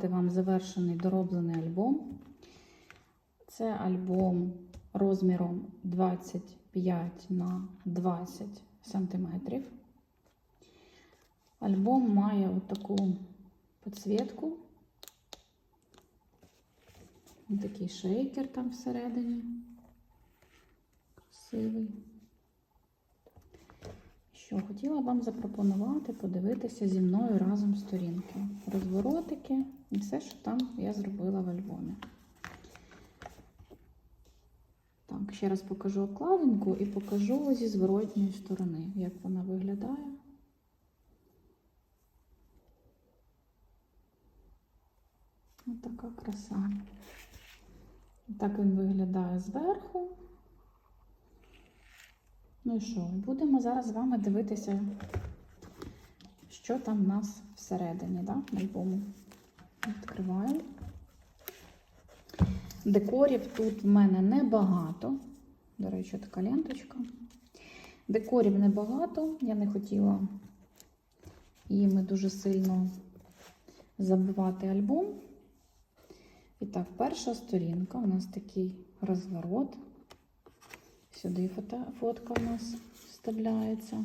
показати вам завершений дороблений альбом. Це альбом розміром 25 на 20 сантиметрів. Альбом має отаку підсвітку. Ось такий шейкер там всередині. Красивий. Що хотіла вам запропонувати подивитися зі мною разом сторінки, розворотики і все, що там я зробила в альбомі. Так, ще раз покажу обкладинку і покажу зі зворотньої сторони, як вона виглядає. Ось така краса. Так він виглядає зверху. Ну і що? Будемо зараз з вами дивитися, що там в нас всередині, да, альбому. Відкриваю. Декорів тут в мене небагато. До речі, така ленточка. Декорів небагато. Я не хотіла їми дуже сильно забивати альбом. І так, перша сторінка у нас такий розворот. Сюди фото, фотка у нас вставляється.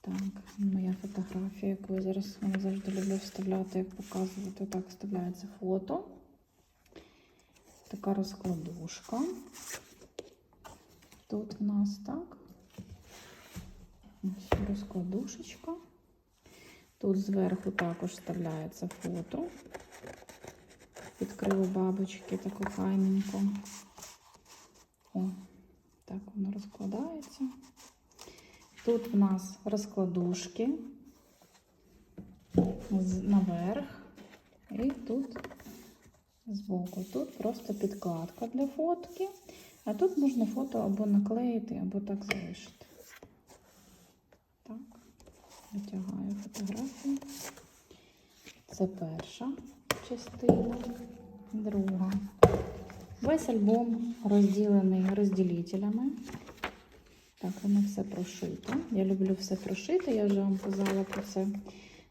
Так, моя фотографія, яку я зараз я завжди люблю вставляти, як показувати. Так, вставляється фото. Така розкладушка. Тут в нас так. Ось розкладушечка. Тут зверху також вставляється фото. Відкрила бабочки таку файненько. О, так воно розкладається. Тут в нас розкладушки наверх. І тут збоку. Тут просто підкладка для фотки. А тут можна фото або наклеїти, або так залишити. Так, витягаю фотографію. Це перша частина, друга. Весь альбом розділений розділителями. Так, воно все прошито. Я люблю все прошити, я вже вам казала про це.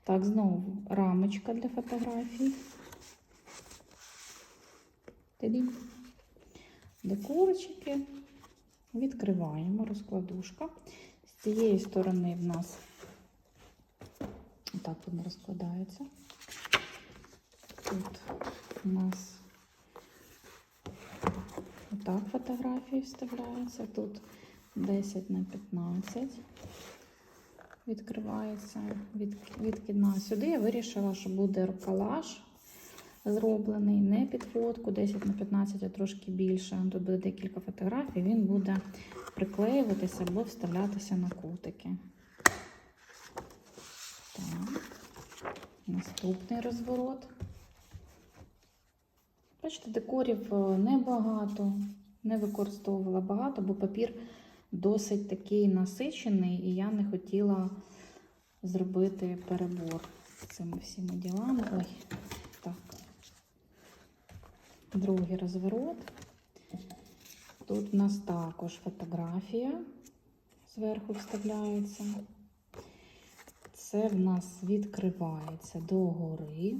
Так, знову рамочка для фотографій. Декорчики. Відкриваємо розкладушка. З цієї сторони в нас так воно розкладається. Тут у нас отак фотографії вставляються. Тут 10 на 15 відкривається від, відкидна. Сюди я вирішила, що буде колаж зроблений не під фотку 10 на 15, а трошки більше. Тут буде декілька фотографій, він буде приклеюватися або вставлятися на кутики. Так. Наступний розворот. Бачите, декорів е, небагато, не використовувала багато, бо папір досить такий насичений, і я не хотіла зробити перебор з цими всіма ділами. Ой, так. Другий розворот. Тут у нас також фотографія зверху вставляється. Це в нас відкривається догори.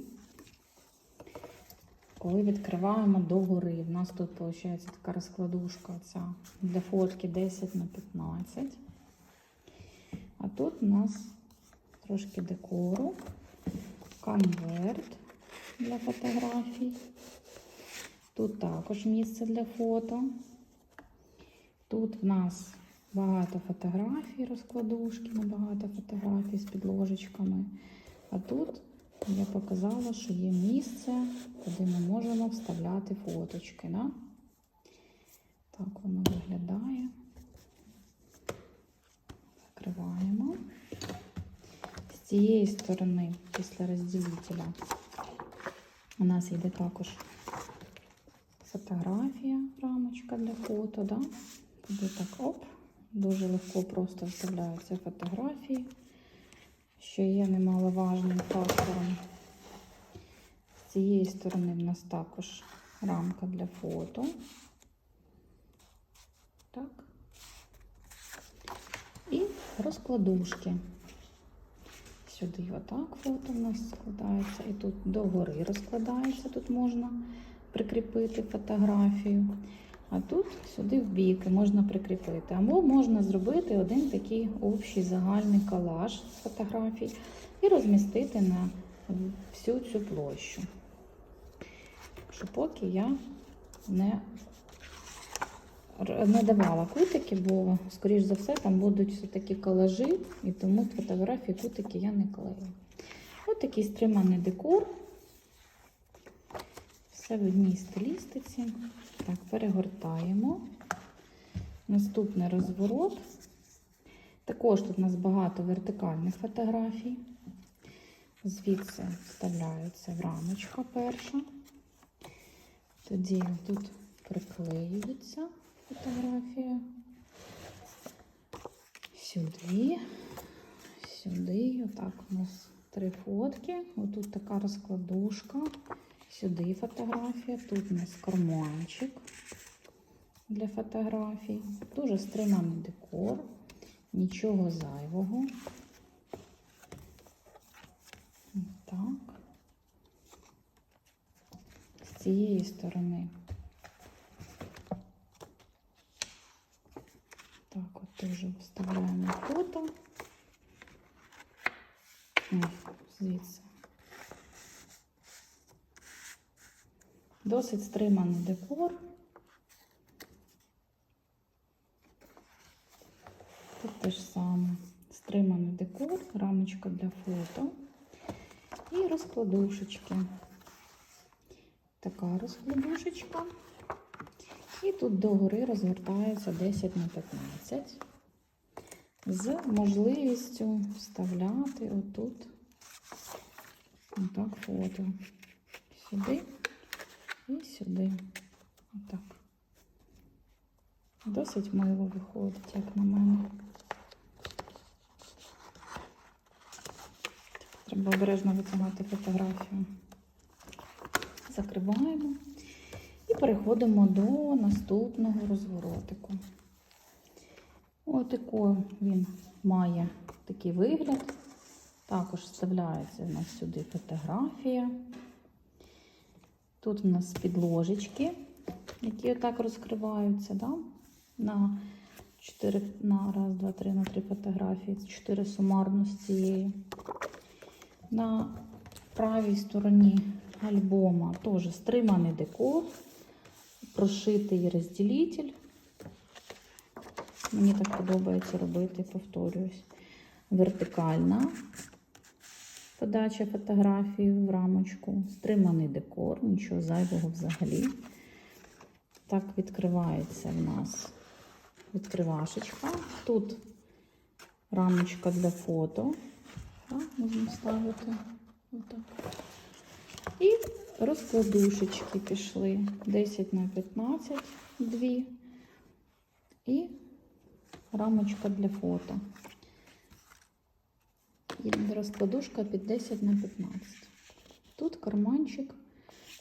Коли відкриваємо догори, в нас тут виходить така розкладушка ця для фотки 10 на 15. А тут у нас трошки декору, конверт для фотографій. Тут також місце для фото. Тут в нас багато фотографій, розкладушки на багато фотографій з підложечками. А тут я показала, що є місце, куди ми можемо вставляти фоточки. Да? Так воно виглядає. Закриваємо. З цієї сторони, після розділителя, у нас йде також фотографія, рамочка для фото. Да? Туди так оп. Дуже легко просто вставляються фотографії, що є немаловажним фактором. З цієї сторони в нас також рамка для фото. Так. І розкладушки. Сюди отак фото у нас складається. І тут догори розкладається. Тут можна прикріпити фотографію. А тут сюди в бік можна прикріпити. Або можна зробити один такий общий загальний колаж з фотографій і розмістити на всю цю площу. Що поки я не, не давала кутики, бо, скоріш за все, там будуть все-таки колажі, і тому фотографії кутики я не клею. Ось такий стриманий декор. Все в одній стилістиці. Так, перегортаємо. Наступний розворот. Також тут у нас багато вертикальних фотографій. Звідси вставляється в рамочка перша. Тоді тут приклеюється фотографія. Сюди, сюди. Отак у нас три фотки. Отут така розкладушка. Сюди фотографія. Тут у нас карманчик для фотографій. Дуже стриманий декор. Нічого зайвого. Так. З цієї сторони. Так, от теж вставляємо фото. Ой, звідси. Досить стриманий декор. Тут те ж саме. Стриманий декор, рамочка для фото і розкладушечки. Така розкладушечка. І тут догори розгортається 10 на 15 з можливістю вставляти отут отак фото. Сюди і сюди. Отак. Досить мило виходить, як на мене. Треба обережно витягати фотографію. Закриваємо і переходимо до наступного розворотику. Отако він має такий вигляд. Також вставляється у нас сюди фотографія. Тут у нас підложечки, які отак розкриваються, да? на 4, на раз, два, три, на три фотографії. 4 сумарно з цієї. На правій стороні альбома теж стриманий декор, прошитий розділитель. Мені так подобається робити, повторююсь. Вертикальна подача фотографії в рамочку, стриманий декор, нічого зайвого взагалі. Так відкривається в нас відкривашечка. Тут рамочка для фото. Можна ставити отак. І розкладушечки пішли 10 на 15, дві. І рамочка для фото. Розкладушка під 10 на 15. Тут карманчик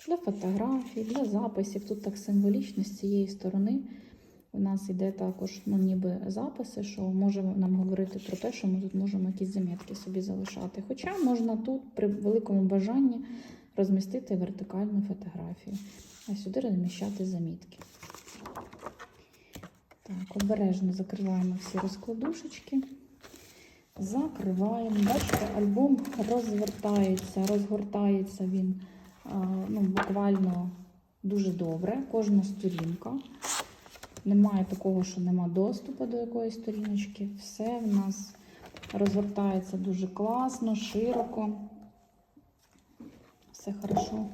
для фотографій, для записів. Тут так символічно з цієї сторони. У нас йде також ну, ніби записи, що може нам говорити про те, що ми тут можемо якісь замітки собі залишати. Хоча можна тут при великому бажанні розмістити вертикальну фотографію, а сюди розміщати замітки. Так, обережно закриваємо всі розкладушечки. Закриваємо. Бачите, альбом розвертається, розгортається він ну, буквально дуже добре. Кожна сторінка. Немає такого, що нема доступу до якоїсь сторіночки. Все в нас розгортається дуже класно, широко. Все хорошо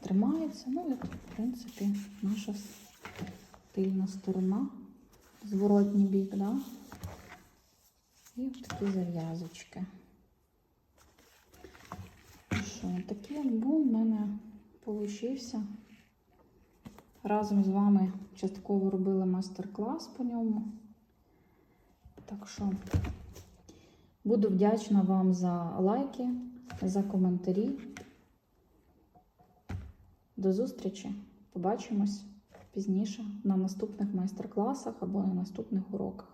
тримається. Ну, і, в принципі, наша тильна сторона, зворотній бік, да? І ось такі зав'язочки. Що, такий альбом в мене получився. Разом з вами частково робили майстер-клас по ньому. Так що буду вдячна вам за лайки, за коментарі. До зустрічі! Побачимось пізніше на наступних майстер-класах або на наступних уроках.